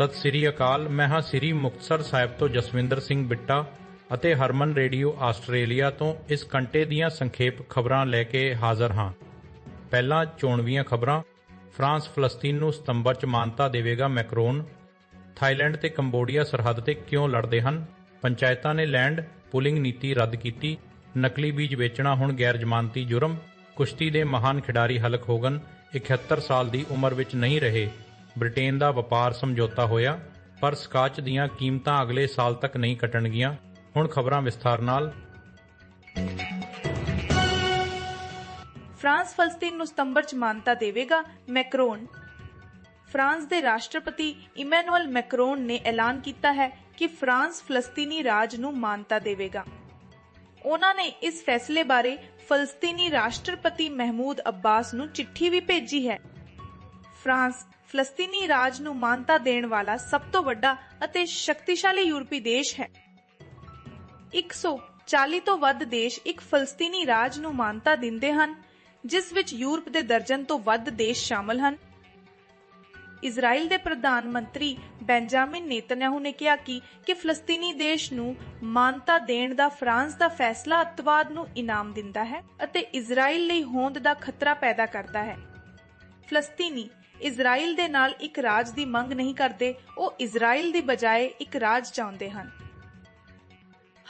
ਸਤਿ ਸ੍ਰੀ ਅਕਾਲ ਮੈਂ ਹਾਂ ਸ੍ਰੀ ਮੁਕਤਸਰ ਸਾਹਿਬ ਤੋਂ ਜਸਵਿੰਦਰ ਸਿੰਘ ਬਿੱਟਾ ਅਤੇ ਹਰਮਨ ਰੇਡੀਓ ਆਸਟ੍ਰੇਲੀਆ ਤੋਂ ਇਸ ਘੰਟੇ ਦੀਆਂ ਸੰਖੇਪ ਖਬਰਾਂ ਲੈ ਕੇ ਹਾਜ਼ਰ ਹਾਂ। ਪਹਿਲਾਂ ਚੋਣਵੀਆਂ ਖਬਰਾਂ। ਫਰਾਂਸ ਫਲਸਤੀਨ ਨੂੰ ਸਤੰਬਰ 'ਚ ਮਾਨਤਾ ਦੇਵੇਗਾ ਮੈਕਰੋਨ। ਥਾਈਲੈਂਡ ਤੇ ਕੰਬੋਡੀਆ ਸਰਹੱਦ ਤੇ ਕਿਉਂ ਲੜਦੇ ਹਨ? ਪੰਚਾਇਤਾਂ ਨੇ ਲੈਂਡ ਪੁਲਿੰਗ ਨੀਤੀ ਰੱਦ ਕੀਤੀ। ਨਕਲੀ ਬੀਜ ਵੇਚਣਾ ਹੁਣ ਗੈਰ ਜ਼ਮਾਨਤੀ ਜੁਰਮ। ਕੁਸ਼ਤੀ ਦੇ ਮਹਾਨ ਖਿਡਾਰੀ ਹਲਕ ਹੋਗਨ 71 ਸਾਲ ਦੀ ਉਮਰ ਵਿੱਚ ਨਹੀਂ ਰਹੇ। ਬ੍ਰਿਟੇਨ ਦਾ ਵਪਾਰ ਸਮਝੌਤਾ ਹੋਇਆ, ਪਰ ਸਕਾਚ ਦੀਆਂ ਕੀਮਤਾਂ ਅਗਲੇ ਸਾਲ ਤੱਕ ਨਹੀਂ ਘਟਣਗੀਆਂ ਹੁਣ ਖਬਰਾਂ ਵਿਸਥਾਰ ਨਾਲ। ਫਰਾਂਸ ਫਲਸਤੀਨ ਨੂੰ ਸਤੰਬਰ 'ਚ ਮਾਨਤਾ ਦੇਵੇਗਾ ਮੈਕਰੋਨ। ਫਰਾਂਸ ਦੇ ਰਾਸ਼ਟਰਪਤੀ ਇਮੈਨੂਅਲ ਮੈਕਰੋਨ ਨੇ ਐਲਾਨ ਕੀਤਾ ਹੈ ਕਿ ਫਰਾਂਸ ਫਲਸਤੀਨੀ ਰਾਜ ਨੂੰ ਮਾਨਤਾ ਦੇਵੇਗਾ। ਉਹਨਾਂ ਨੇ ਇਸ ਫੈਸਲੇ ਬਾਰੇ ਫਲਸਤੀਨੀ ਰਾਸ਼ਟਰਪਤੀ ਮਹਿਮੂਦ ਅੱਬਾਸ ਨੂੰ ਚਿੱਠੀ ਵੀ ਭੇਜੀ ਹੈ। ਫਰਾਂਸ ਫਲਸਤੀਨੀ ਰਾਜ ਨੂੰ ਮਾਨਤਾ ਦੇਣ ਵਾਲਾ ਸਭ ਤੋਂ ਵੱਡਾ ਅਤੇ ਸ਼ਕਤੀਸ਼ਾਲੀ ਯੂਰਪੀ ਦੇਸ਼ ਹੈ। 140 ਤੋਂ ਵੱਧ ਦੇਸ਼ ਇੱਕ ਫਲਸਤੀਨੀ ਰਾਜ ਨੂੰ ਮਾਨਤਾ ਦਿੰਦੇ ਹਨ, ਜਿਸ ਵਿੱਚ ਯੂਰਪ ਦੇ ਦਰਜਨ ਤੋਂ ਵੱਧ ਦੇਸ਼ ਸ਼ਾਮਲ ਹਨ। ਇਜ਼ਰਾਈਲ ਦੇ ਪ੍ਰਧਾਨ ਮੰਤਰੀ ਬੈਂਜਾਮਿਨ ਨੇਤਨਯਾਹੂ ਨੇ ਕਿਹਾ ਕਿ ਕਿ ਫਲਸਤੀਨੀ ਦੇਸ਼ ਨੂੰ ਮਾਨਤਾ ਦੇਣ ਦਾ ਫਰਾਂਸ ਦਾ ਫੈਸਲਾ ਅਤਵਾਦ ਨੂੰ ਇਨਾਮ ਦਿੰਦਾ ਹੈ ਅਤੇ ਇਜ਼ਰਾਈਲ ਲਈ ਹੋਂਦ ਦਾ ਖਤਰਾ ਪੈਦਾ ਕਰਦਾ ਹੈ। ਫਲਸਤੀਨੀ ਇਜ਼ਰਾਈਲ ਦੇ ਨਾਲ ਇੱਕ ਰਾਜ ਦੀ ਮੰਗ ਨਹੀਂ ਕਰਦੇ, ਉਹ ਇਜ਼ਰਾਈਲ ਦੀ ਬਜਾਏ ਇੱਕ ਰਾਜ ਚਾਹੁੰਦੇ ਹਨ।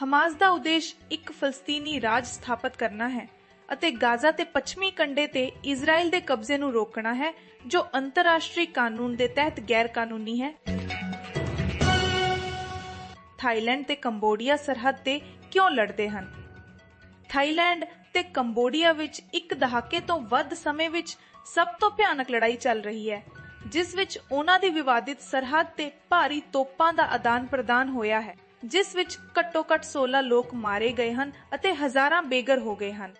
ਹਮਾਸ ਦਾ ਉਦੇਸ਼ ਇੱਕ ਫਲਸਤੀਨੀ ਰਾਜ ਸਥਾਪਿਤ ਕਰਨਾ ਹੈ ਅਤੇ ਗਾਜ਼ਾ ਤੇ ਪੱਛਮੀ ਕੰਡੇ ਤੇ ਇਜ਼ਰਾਈਲ ਦੇ ਕਬਜ਼ੇ ਨੂੰ ਰੋਕਣਾ ਹੈ, ਜੋ ਅੰਤਰਰਾਸ਼ਟਰੀ ਕਾਨੂੰਨ ਦੇ ਤਹਿਤ ਗੈਰ ਕਾਨੂੰਨੀ ਹੈ। ਥਾਈਲੈਂਡ ਤੇ ਕੰਬੋਡੀਆ ਸਰਹੱਦ ਤੇ ਕਿਉਂ ਲੜਦੇ ਹਨ? ਥਾਈਲੈਂਡ ਤੇ ਕੰਬੋਡੀਆ ਵਿੱਚ ਇੱਕ ਦਹਾਕੇ ਤੋਂ ਵੱਧ ਸਮੇਂ ਵਿੱਚ ਸਭ ਤੋਂ ਭਿਆਨਕ ਲੜਾਈ ਚੱਲ ਰਹੀ ਹੈ, ਜਿਸ ਵਿੱਚ ਉਹਨਾਂ ਦੀ ਵਿਵਾਦਿਤ ਸਰਹੱਦ ਤੇ ਭਾਰੀ ਤੋਪਾਂ ਦਾ ਆਦਾਨ-ਪ੍ਰਦਾਨ ਹੋਇਆ ਹੈ, ਜਿਸ ਵਿੱਚ ਘੱਟੋ-ਘੱਟ 16 ਲੋਕ ਮਾਰੇ ਗਏ ਹਨ ਅਤੇ ਹਜ਼ਾਰਾਂ ਬੇਗਰ ਹੋ ਗਏ ਹਨ।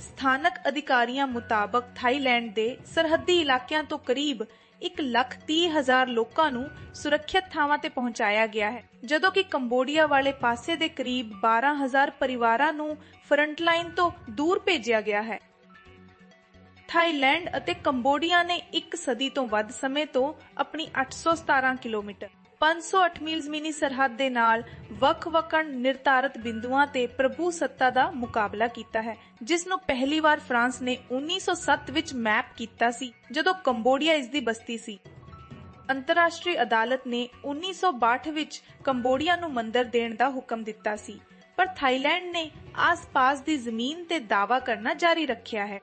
ਸਥਾਨਕ ਅਧਿਕਾਰੀਆਂ ਮੁਤਾਬਕ ਥਾਈਲੈਂਡ ਦੇ ਸਰਹੱਦੀ ਇਲਾਕਿਆਂ ਤੋਂ ਕਰੀਬ 1 ਲੱਖ 30 ਹਜ਼ਾਰ ਲੋਕਾਂ ਨੂੰ ਸੁਰੱਖਿਅਤ ਥਾਵਾਂ ਤੇ ਪਹੁੰਚਾਇਆ ਗਿਆ ਹੈ, ਜਦੋਂ ਕਿ ਕੰਬੋਡੀਆ ਵਾਲੇ ਪਾਸੇ ਦੇ ਕਰੀਬ 12 ਹਜ਼ਾਰ ਪਰਿਵਾਰਾਂ ਨੂੰ ਫਰੰਟਲਾਈਨ ਤੋਂ ਦੂਰ ਭੇਜਿਆ ਗਿਆ ਹੈ। ਥਾਈਲੈਂਡ ਅਤੇ ਕੰਬੋਡੀਆ ਨੇ ਇੱਕ ਸਦੀ ਤੋਂ ਵੱਧ ਸਮੇਂ ਤੋਂ ਆਪਣੀ 817 ਕਿਲੋਮੀਟਰ 508 ਮੀਲ ਜ਼ਮੀਨੀ ਸਰਹੱਦ ਦੇ ਨਾਲ ਵੱਖ-ਵੱਖ ਨਿਰਧਾਰਤ ਬਿੰਦੂਆਂ ਤੇ ਪ੍ਰਭੂ ਸੱਤਾ ਦਾ ਮੁਕਾਬਲਾ ਕੀਤਾ ਹੈ ਜਿਸ ਨੂੰ ਪਹਿਲੀ ਵਾਰ ਫਰਾਂਸ ਨੇ 1907 ਵਿੱਚ ਮੈਪ ਕੀਤਾ ਸੀ, ਜਦੋਂ ਕੰਬੋਡੀਆ ਇਸ ਦੀ ਬਸਤੀ ਸੀ। ਅੰਤਰਰਾਸ਼ਟਰੀ ਅਦਾਲਤ ਨੇ 1962 ਵਿੱਚ ਕੰਬੋਡੀਆ ਨੂੰ ਮੰਦਰ ਦੇਣ ਦਾ ਹੁਕਮ ਦਿੱਤਾ ਸੀ, ਪਰ ਥਾਈਲੈਂਡ ਨੇ ਆਸ-ਪਾਸ ਦੀ ਜ਼ਮੀਨ ਤੇ ਦਾਵਾ ਕਰਨਾ ਜਾਰੀ ਰੱਖਿਆ ਹੈ।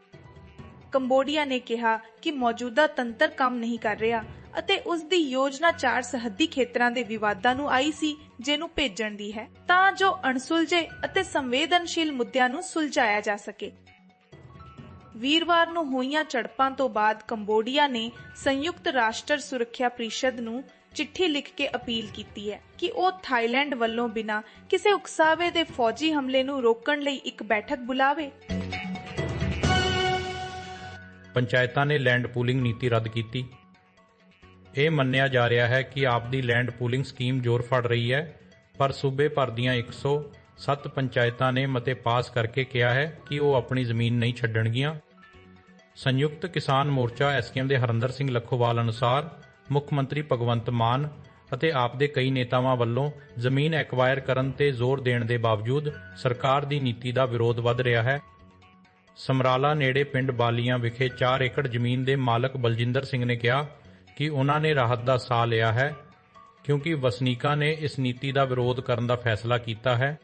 ਕੰਬੋਡੀਆ ਨੇ ਕਿਹਾ ਕਿ ਮੌਜੂਦਾ ਤੰਤਰ ਕੰਮ ਨਹੀਂ ਕਰ ਰਿਹਾ ਅਤੇ ਉਸ ਦੀ ਯੋਜਨਾ ਚਾਰ ਸਰਹੱਦੀ ਖੇਤਰਾਂ ਦੇ ਵਿਵਾਦਾਂ ਨੂੰ ਆਈ ਸੀ, ਜਿਹਨੂੰ ਭੇਜਣ ਦੀ ਹੈ। ਤਾਂ ਜੋ ਅਣਸੁਲਝੇ ਅਤੇ ਸੰਵੇਦਨਸ਼ੀਲ ਮੁੱਦਿਆਂ ਨੂੰ ਸੁਲਝਾਇਆ ਜਾ ਸਕੇ। ਵੀਰਵਾਰ ਨੂੰ ਹੋਈਆਂ ਝੜਪਾਂ ਤੋਂ ਬਾਅਦ ਕੰਬੋਡੀਆ ਨੇ ਸੰਯੁਕਤ ਰਾਸ਼ਟਰ ਸੁਰੱਖਿਆ ਪ੍ਰੀਸ਼ਦ ਨੂੰ ਚਿੱਠੀ ਲਿਖ ਕੇ ਅਪੀਲ ਕੀਤੀ ਹੈ ਕਿ ਉਹ ਥਾਈਲੈਂਡ ਵੱਲੋਂ ਬਿਨਾਂ ਕਿਸੇ ਉਕਸਾਵੇ ਦੇ ਫੌਜੀ ਹਮਲੇ ਨੂੰ ਰੋਕਣ ਲਈ ਇੱਕ ਬੈਠਕ ਬੁਲਾਵੇ। ਪੰਚਾਇਤਾਂ ਨੇ ਲੈਂਡ ਪੂਲਿੰਗ ਨੀਤੀ ਰੱਦ ਕੀਤੀ। ਇਹ ਮੰਨਿਆ ਜਾ ਰਿਹਾ ਹੈ ਕਿ ਆਪ ਦੀ ਲੈਂਡ ਪੂਲਿੰਗ ਸਕੀਮ ਜ਼ੋਰ ਫੜ ਰਹੀ ਹੈ, ਪਰ ਸੂਬੇ ਭਰ ਦੀਆਂ 107 ਪੰਚਾਇਤਾਂ ਨੇ ਮਤੇ ਪਾਸ ਕਰਕੇ ਕਿਹਾ ਹੈ ਕਿ ਉਹ ਆਪਣੀ ਜ਼ਮੀਨ ਨਹੀਂ ਛੱਡਣਗੀਆਂ। ਸੰਯੁਕਤ ਕਿਸਾਨ ਮੋਰਚਾ ਐਸਕੇਐਮ ਦੇ ਹਰਿੰਦਰ ਸਿੰਘ ਲੱਖੋਵਾਲ ਅਨੁਸਾਰ ਮੁੱਖ ਮੰਤਰੀ ਭਗਵੰਤ ਮਾਨ ਅਤੇ ਆਪ ਦੇ ਕਈ ਨੇਤਾਵਾਂ ਵੱਲੋਂ ਜ਼ਮੀਨ ਐਕਵਾਇਰ ਕਰਨ ਤੇ ਜ਼ੋਰ ਦੇਣ ਦੇ ਬਾਵਜੂਦ ਸਰਕਾਰ ਦੀ ਨੀਤੀ ਦਾ ਵਿਰੋਧ ਵੱਧ ਰਿਹਾ ਹੈ। ਸਮਰਾਲਾ ਨੇੜੇ ਪਿੰਡ ਬਾਲੀਆਂ ਵਿਖੇ 4 ਏਕੜ ਜ਼ਮੀਨ ਦੇ ਮਾਲਕ ਬਲਜਿੰਦਰ ਸਿੰਘ ਨੇ ਕਿਹਾ ਕਿ ਉਹਨਾਂ ਨੇ ਰਾਹਤ ਦਾ ਸਾਹ ਲਿਆ ਹੈ, ਕਿਉਂਕਿ ਵਸਨੀਕਾਂ ਨੇ ਇਸ ਨੀਤੀ ਦਾ ਵਿਰੋਧ ਕਰਨ ਦਾ ਫੈਸਲਾ ਕੀਤਾ ਹੈ।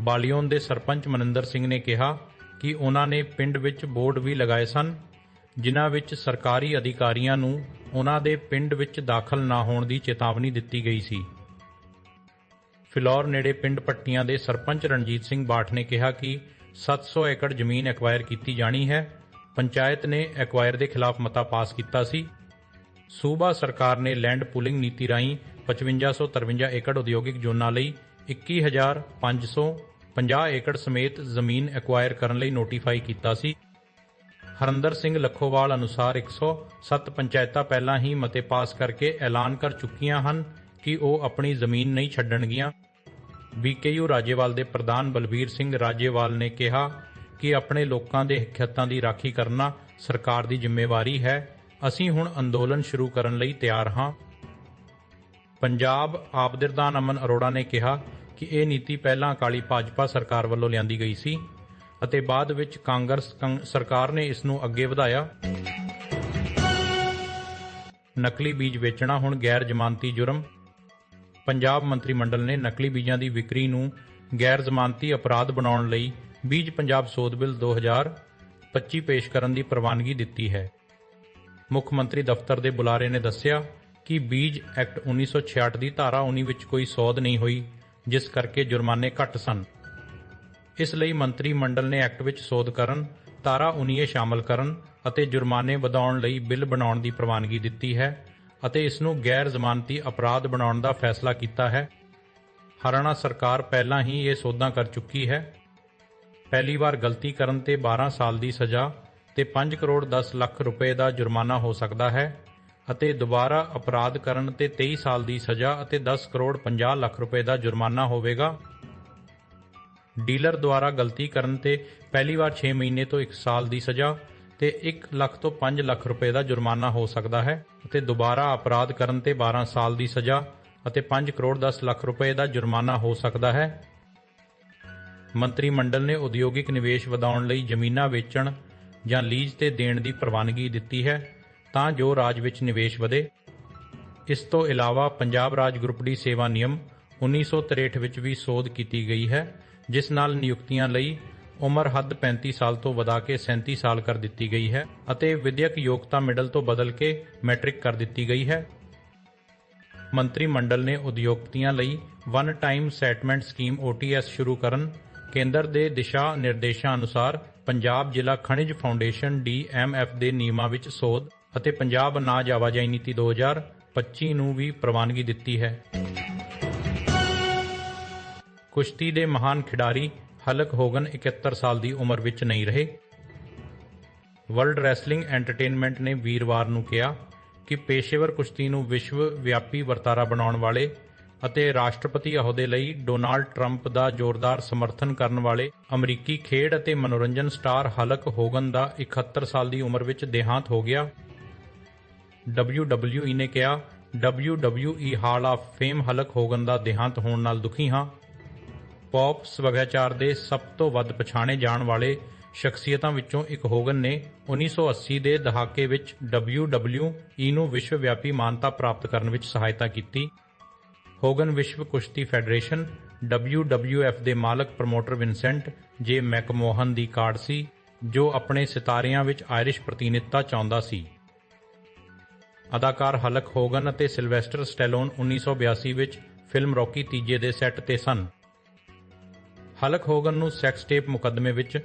ਬਾਲੀਓਨ ਦੇ ਸਰਪੰਚ ਮਨਿੰਦਰ ਸਿੰਘ ਨੇ ਕਿਹਾ ਕਿ ਉਹਨਾਂ ਨੇ ਪਿੰਡ ਵਿੱਚ ਬੋਰਡ ਵੀ ਲਗਾਏ ਸਨ, ਜਿਨ੍ਹਾਂ ਵਿੱਚ ਸਰਕਾਰੀ ਅਧਿਕਾਰੀਆਂ ਨੂੰ ਉਹਨਾਂ ਦੇ ਪਿੰਡ ਵਿੱਚ ਦਾਖਲ ਨਾ ਹੋਣ ਦੀ ਚੇਤਾਵਨੀ ਦਿੱਤੀ ਗਈ ਸੀ। ਫਿਲੌਰ ਨੇੜੇ ਪਿੰਡ ਪੱਟੀਆਂ ਦੇ ਸਰਪੰਚ ਰਣਜੀਤ ਸਿੰਘ ਬਾਠ ਨੇ ਕਿਹਾ ਕਿ 700 ਏਕੜ ਜ਼ਮੀਨ ਐਕਵਾਇਰ ਕੀਤੀ ਜਾਣੀ ਹੈ। ਪੰਚਾਇਤ ਨੇ ਐਕਵਾਇਰ ਦੇ ਖਿਲਾਫ ਮਤਾ ਪਾਸ ਕੀਤਾ ਸੀ। ਸੂਬਾ ਸਰਕਾਰ ਨੇ ਲੈਂਡ ਪੂਲਿੰਗ ਨੀਤੀ ਰਾਹੀਂ 5553 ਏਕੜ ਉਦਯੋਗਿਕ ਜ਼ੋਨਾਂ ਲਈ 21550 ਏਕੜ ਸਮੇਤ ਜ਼ਮੀਨ ਐਕਵਾਇਰ ਕਰਨ ਲਈ ਨੋਟੀਫਾਈ ਕੀਤਾ ਸੀ। ਹਰਿੰਦਰ ਸਿੰਘ ਲੱਖੋਵਾਲ ਅਨੁਸਾਰ 107 ਪੰਚਾਇਤਾਂ ਪਹਿਲਾਂ ਹੀ ਮਤੇ ਪਾਸ ਕਰਕੇ ਐਲਾਨ ਕਰ ਚੁੱਕੀਆਂ ਹਨ ਕਿ ਉਹ ਆਪਣੀ ਜ਼ਮੀਨ ਨਹੀਂ ਛੱਡਣਗੀਆਂ। ਬੀਕੇਯੂ ਰਾਜੇਵਾਲ ਦੇ ਪ੍ਰਧਾਨ ਬਲਬੀਰ ਸਿੰਘ ਰਾਜੇਵਾਲ ਨੇ ਕਿਹਾ ਕਿ ਆਪਣੇ ਲੋਕਾਂ ਦੇ ਹਿੱਤਾਂ ਦੀ ਰਾਖੀ ਕਰਨਾ ਸਰਕਾਰ ਦੀ ਜ਼ਿੰਮੇਵਾਰੀ ਹੈ। ਅਸੀਂ ਹੁਣ ਅੰਦੋਲਨ ਸ਼ੁਰੂ ਕਰਨ ਲਈ ਤਿਆਰ ਹਾਂ। ਪੰਜਾਬ ਆਪ ਪ੍ਰਧਾਨ ਅਮਨ ਅਰੋੜਾ ਨੇ ਕਿਹਾ ਕਿ ਇਹ ਨੀਤੀ ਪਹਿਲਾਂ ਅਕਾਲੀ ਭਾਜਪਾ ਸਰਕਾਰ ਵੱਲੋਂ ਲਿਆਂਦੀ ਗਈ ਸੀ ਅਤੇ ਬਾਅਦ ਵਿੱਚ ਕਾਂਗਰਸ ਸਰਕਾਰ ਨੇ ਇਸ ਨੂੰ ਅੱਗੇ ਵਧਾਇਆ। ਨਕਲੀ ਬੀਜ ਵੇਚਣਾ ਹੁਣ ਗੈਰ ਜ਼ਮਾਨਤੀ ਜੁਰਮ ਪੰਜਾਬ ਮੰਤਰੀ ਮੰਡਲ ਨੇ ਨਕਲੀ ਬੀਜਾਂ ਦੀ ਵਿਕਰੀ ਨੂੰ ਗੈਰ ਜ਼ਮਾਨਤੀ ਅਪਰਾਧ ਬਣਾਉਣ ਲਈ ਬੀਜ ਪੰਜਾਬ ਸੋਧ ਬਿੱਲ 2025 ਪੇਸ਼ ਕਰਨ ਦੀ ਪ੍ਰਵਾਨਗੀ ਦਿੱਤੀ ਹੈ। ਮੁੱਖ ਮੰਤਰੀ ਦਫ਼ਤਰ ਦੇ ਬੁਲਾਰੇ ਨੇ ਦੱਸਿਆ ਕਿ ਬੀਜ ਐਕਟ 1966 ਦੀ ਧਾਰਾ 19 ਵਿੱਚ ਕੋਈ ਸੋਧ ਨਹੀਂ ਹੋਈ, ਜਿਸ ਕਰਕੇ ਜੁਰਮਾਨੇ ਘੱਟ ਸਨ। ਇਸ ਲਈ ਮੰਤਰੀ ਮੰਡਲ ਨੇ ਐਕਟ ਵਿੱਚ ਸੋਧ ਕਰਨ, ਧਾਰਾ 19 ਸ਼ਾਮਲ ਕਰਨ ਅਤੇ ਜੁਰਮਾਨੇ ਵਧਾਉਣ ਲਈ ਬਿੱਲ ਬਣਾਉਣ ਦੀ ਪ੍ਰਵਾਨਗੀ ਦਿੱਤੀ ਹੈ। ਅਤੇ ਇਸ ਨੂੰ ਗੈਰ ਜ਼ਮਾਨਤੀ ਅਪਰਾਧ ਬਣਾਉਣ ਦਾ ਫੈਸਲਾ ਕੀਤਾ ਹੈ। ਹਰਿਆਣਾ ਸਰਕਾਰ ਪਹਿਲਾਂ ਹੀ ਇਹ ਸੋਧਾਂ ਕਰ ਚੁੱਕੀ ਹੈ। ਪਹਿਲੀ ਵਾਰ ਗਲਤੀ ਕਰਨ ਤੇ 12 ਸਾਲ ਦੀ ਸਜ਼ਾ ਤੇ 5 ਕਰੋੜ 10 ਲੱਖ ਰੁਪਏ ਦਾ ਜੁਰਮਾਨਾ ਹੋ ਸਕਦਾ ਹੈ ਅਤੇ ਦੁਬਾਰਾ ਅਪਰਾਧ ਕਰਨ ਤੇ 23 ਸਾਲ ਦੀ ਸਜ਼ਾ ਅਤੇ 10 ਕਰੋੜ 50 ਲੱਖ ਰੁਪਏ ਦਾ ਜੁਰਮਾਨਾ ਹੋਵੇਗਾ। ਡੀਲਰ ਦੁਆਰਾ ਗਲਤੀ ਕਰਨ ਤੇ ਪਹਿਲੀ ਵਾਰ 6 ਮਹੀਨੇ ਤੋਂ 1 ਸਾਲ ਦੀ ਸਜ਼ਾ ਤੇ 1 ਲੱਖ ਤੋਂ 5 ਲੱਖ ਰੁਪਏ ਦਾ ਜੁਰਮਾਨਾ ਹੋ ਸਕਦਾ ਹੈ ਅਤੇ ਦੁਬਾਰਾ ਅਪਰਾਧ ਕਰਨ ਤੇ 12 ਸਾਲ ਦੀ ਸਜ਼ਾ ਅਤੇ 5 ਕਰੋੜ 10 ਲੱਖ ਰੁਪਏ ਦਾ ਜੁਰਮਾਨਾ ਹੋ ਸਕਦਾ ਹੈ। ਮੰਤਰੀ ਮੰਡਲ ਨੇ ਉਦਯੋਗਿਕ ਨਿਵੇਸ਼ ਵਧਾਉਣ ਲਈ ਜ਼ਮੀਨਾਂ ਵੇਚਣ ਜਾਂ ਲੀਜ਼ ਤੇ ਦੇਣ ਦੀ ਪ੍ਰਵਾਨਗੀ ਦਿੱਤੀ ਹੈ ਤਾਂ ਜੋ ਰਾਜ ਵਿੱਚ ਨਿਵੇਸ਼ ਵਧੇ। ਇਸ ਤੋਂ ਇਲਾਵਾ ਪੰਜਾਬ ਰਾਜ ਗਰੁੱਪ ਡੀ ਸੇਵਾ ਨਿਯਮ 1963 ਵਿੱਚ ਵੀ ਸੋਧ ਕੀਤੀ ਗਈ ਹੈ, ਜਿਸ ਨਾਲ ਨਿਯੁਕਤੀਆਂ ਲਈ ਉਮਰ ਹੱਦ 35 ਸਾਲ ਤੋਂ ਵਧਾ ਕੇ 37 ਸਾਲ ਕਰ ਦਿੱਤੀ ਗਈ ਹੈ ਅਤੇ ਵਿਦਿਅਕ ਯੋਗਤਾ ਮਿਡਲ ਤੋਂ ਬਦਲ ਕੇ ਮੈਟ੍ਰਿਕ ਕਰ ਦਿੱਤੀ ਗਈ ਹੈ। ਮੰਤਰੀ ਮੰਡਲ ਨੇ ਉਦਯੋਗਪਤੀਆਂ ਲਈ one time settlement scheme OTS ਸ਼ੁਰੂ ਕਰਨ ਕੇਂਦਰ ਦੇ ਦਿਸ਼ਾ ਨਿਰਦੇਸ਼ਾਂ ਅਨੁਸਾਰ ਪੰਜਾਬ ਜ਼ਿਲ੍ਹਾ ਖਣਿਜ ਫਾਊਂਡੇਸ਼ਨ DMF ਦੇ ਨਿਯਮਾਂ ਵਿੱਚ ਸੋਧ ਅਤੇ ਪੰਜਾਬ ਅਨਾਜ ਆਵਾਜਾਈ ਨੀਤੀ 2025 ਨੂੰ ਵੀ ਪ੍ਰਵਾਨਗੀ ਦਿੱਤੀ ਹੈ। ਕੁਸ਼ਤੀ ਦੇ ਮਹਾਨ ਖਿਡਾਰੀ ਹਲਕ ਹੋਗਨ 71 ਸਾਲ ਦੀ ਉਮਰ ਵਿੱਚ ਨਹੀਂ ਰਹੇ। ਵਰਲਡ ਰੈਸਲਿੰਗ ਐਂਟਰਟੇਨਮੈਂਟ ਨੇ ਵੀਰਵਾਰ ਨੂੰ ਕਿਹਾ ਕਿ ਪੇਸ਼ੇਵਰ ਕੁਸ਼ਤੀ ਨੂੰ ਵਿਸ਼ਵ ਵਿਆਪੀ ਵਰਤਾਰਾ ਬਣਾਉਣ ਵਾਲੇ ਅਤੇ ਰਾਸ਼ਟਰਪਤੀ ਅਹੁਦੇ ਲਈ ਡੋਨਾਲਡ ਟਰੰਪ ਦਾ ਜ਼ੋਰਦਾਰ ਸਮਰਥਨ ਕਰਨ ਵਾਲੇ ਅਮਰੀਕੀ ਖੇਡ ਅਤੇ ਮਨੋਰੰਜਨ ਸਟਾਰ ਹਲਕ ਹੋਗਨ ਦਾ 71 ਸਾਲ ਦੀ ਉਮਰ ਵਿੱਚ ਦੇਹਾਂਤ ਹੋ ਗਿਆ। WWE ਨੇ ਕਿਹਾ WWE hall of fame Hulk Hogan ਦਾ ਦੇਹਾਂਤ ਹੋਣ ਨਾਲ ਦੁਖੀ ਹਾਂ। ਪੌਪ ਸਭਿਆਚਾਰ ਦੇ ਸਭ ਤੋਂ ਵੱਧ ਪਛਾਣੇ ਜਾਣ ਵਾਲੇ ਸ਼ਖਸੀਅਤਾਂ ਵਿੱਚੋਂ ਇੱਕ ਹੋਗਨ ਨੇ 1980 ਦੇ ਦਹਾਕੇ ਵਿੱਚ WWE ਨੂੰ ਵਿਸ਼ਵ ਵਿਆਪੀ ਮਾਨਤਾ ਪ੍ਰਾਪਤ ਕਰਨ ਵਿੱਚ ਸਹਾਇਤਾ ਕੀਤੀ। ਹੋਗਨ ਵਿਸ਼ਵ ਕੁਸ਼ਤੀ ਫੈਡਰੇਸ਼ਨ WWF ਦੇ ਮਾਲਕ ਪ੍ਰਮੋਟਰ ਵਿਨਸੈਂਟ ਜੇ ਮੈਕਮੋਹਨ ਦੀ ਕਾਰਡ ਸੀ, ਜੋ ਆਪਣੇ ਸਿਤਾਰਿਆਂ ਵਿੱਚ ਆਇਰਿਸ਼ ਪ੍ਰਤੀਨਿਧਤਾ ਚਾਹੁੰਦਾ ਸੀ। ਅਦਾਕਾਰ ਹਲਕ ਹੋਗਨ ਅਤੇ ਸਿਲਵੈਸਟਰ ਸਟੈਲੋਨ 1982 ਵਿੱਚ ਫਿਲਮ ਰੌਕੀ ਤੀਜੇ ਦੇ ਸੈੱਟ ਤੇ ਸਨ। ਹਲਕ ਹੋਗਨ ਨੂੰ ਸੈਕਸ ਟੇਪ ਮੁਕੱਦਮੇ ਵਿੱਚ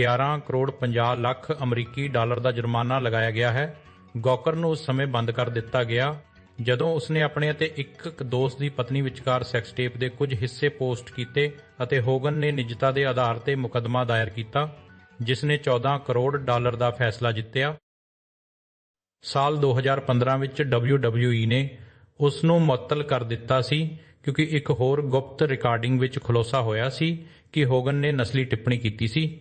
11 ਕਰੋੜ 50 ਲੱਖ ਅਮਰੀਕੀ ਡਾਲਰ ਦਾ ਜੁਰਮਾਨਾ ਲਗਾਇਆ ਗਿਆ ਹੈ। ਗੌਕਰ ਨੂੰ ਉਸ ਸਮੇਂ ਬੰਦ ਕਰ ਦਿੱਤਾ ਗਿਆ, ਜਦੋਂ ਉਸਨੇ ਆਪਣੇ ਅਤੇ ਇੱਕ ਦੋਸਤ ਦੀ ਪਤਨੀ ਵਿਚਕਾਰ ਸੈਕਸ ਟੇਪ ਦੇ ਕੁਝ ਹਿੱਸੇ ਪੋਸਟ ਕੀਤੇ ਅਤੇ ਹੋਗਨ ਨੇ ਨਿਜਤਾ ਦੇ ਆਧਾਰ ਤੇ ਮੁਕੱਦਮਾ ਦਾਇਰ ਕੀਤਾ, ਜਿਸ ਨੇ 14 ਕਰੋੜ ਡਾਲਰ ਦਾ ਫੈਸਲਾ ਜਿੱਤਿਆ। ਸਾਲ 2015 ਵਿੱਚ WWE ਨੇ ਉਸ ਨੂੰ ਮੁਅੱਤਲ ਕਰ ਦਿੱਤਾ ਸੀ ਕਿਉਂਕਿ ਇੱਕ ਹੋਰ ਗੁਪਤ ਰਿਕਾਰਡਿੰਗ ਵਿੱਚ ਖੁਲਾਸਾ ਹੋਇਆ ਸੀ ਕਿ ਹੋਗਨ ਨੇ ਨਸਲੀ ਟਿੱਪਣੀ ਕੀਤੀ ਸੀ।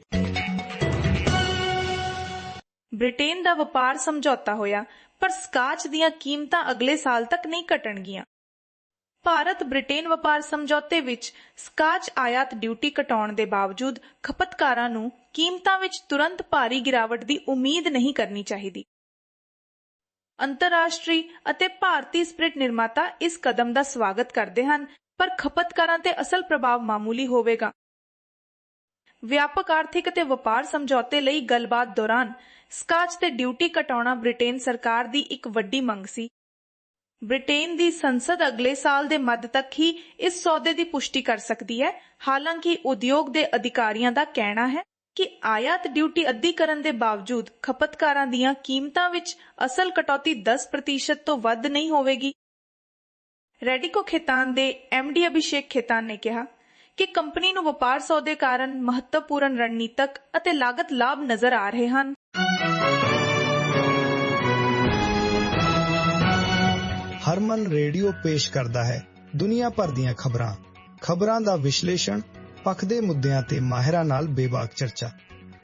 ਬ੍ਰਿਟੇਨ ਦਾ ਵਪਾਰ ਸਮਝੌਤਾ ਹੋਇਆ, ਪਰ ਸਕਾਚ ਦੀਆਂ ਕੀਮਤਾਂ ਅਗਲੇ ਸਾਲ ਤੱਕ ਨਹੀਂ ਘਟਣਗੀਆਂ। ਭਾਰਤ ਬ੍ਰਿਟੇਨ ਵਪਾਰ ਸਮਝੌਤੇ ਵਿੱਚ ਸਕਾਚ ਆਯਾਤ ਡਿਊਟੀ ਘਟਾਉਣ ਦੇ ਬਾਵਜੂਦ ਖਪਤਕਾਰਾਂ ਨੂੰ ਕੀਮਤਾਂ ਵਿੱਚ ਤੁਰੰਤ ਭਾਰੀ ਗਿਰਾਵਟ ਦੀ ਉਮੀਦ ਨਹੀਂ ਕਰਨੀ ਚਾਹੀਦੀ। ਅੰਤਰਰਾਸ਼ਟਰੀ ਅਤੇ ਭਾਰਤੀ ਸਪਿਰਟ ਨਿਰਮਾਤਾ ਇਸ ਕਦਮ ਦਾ ਸਵਾਗਤ ਕਰਦੇ ਹਨ, ਪਰ ਖਪਤਕਾਰਾਂ ਤੇ ਅਸਲ ਪ੍ਰਭਾਵ ਮਾਮੂਲੀ ਹੋਵੇਗਾ। ਵਿਆਪਕ ਆਰਥਿਕ ਅਤੇ ਵਪਾਰ ਸਮਝੌਤੇ ਲਈ ਗੱਲਬਾਤ ਦੌਰਾਨ ਸਕਾਚ ਤੇ ਡਿਊਟੀ ਘਟਾਉਣਾ ਬ੍ਰਿਟੇਨ ਸਰਕਾਰ ਦੀ ਇੱਕ ਵੱਡੀ ਮੰਗ ਸੀ। ਬ੍ਰਿਟੇਨ ਦੀ ਸੰਸਦ ਅਗਲੇ ਸਾਲ ਦੇ ਮੱਧ ਤੱਕ ਹੀ ਇਸ ਸੌਦੇ ਦੀ ਪੁਸ਼ਟੀ ਕਰ ਸਕਦੀ ਹੈ, ਹਾਲਾਂਕਿ ਉਦਯੋਗ ਦੇ ਅਧਿਕਾਰੀਆਂ ਦਾ ਕਹਿਣਾ ਹੈ ਕਿ ਆਯਾਤ ਡਿਊਟੀ ਅੱਧੀ ਕਰਨ ਦੇ ਬਾਵਜੂਦ ਖਪਤਕਾਰਾਂ ਦੀਆਂ ਕੀਮਤਾਂ ਵਿੱਚ ਅਸਲ ਕਟੌਤੀ 10% ਤੋਂ ਵੱਧ ਨਹੀਂ ਹੋਵੇਗੀ। ਰੈਡੀਕੋ ਖੇਤਾਨ ਦੇ ਡੀ ਅਭਿਸ਼ੇਕ ਖੇਤਾਨ ਨੇ ਕਿਹਾ ਕਿ ਕੰਪਨੀ ਨੂੰ ਵਪਾਰ ਸੌਦੇ ਕਾਰਨ ਮਹੱਤਵਪੂਰਨ ਰਣਨੀਤਕ ਅਤੇ ਲਾਗਤ ਲਾਭ ਨਜ਼ਰ ਆ ਰਹੇ ਹਨ। ਹਰਮਨ ਰੇਡੀਓ ਪੇਸ਼ ਕਰਦਾ ਹੈ ਦੁਨੀਆ ਭਰ ਦੀਆਂ ਖਬਰਾਂ। ਖਬਰਾਂ ਦਾ ਵਿਸ਼ਲੇਸ਼ਣ ਪੱਖ ਦੇ ਮੁੱਦਿਆਂ ਤੇ ਮਾਹਿਰਾਂ ਨਾਲ ਬੇਬਾਕ ਚਰਚਾ।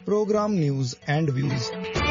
Program news and views.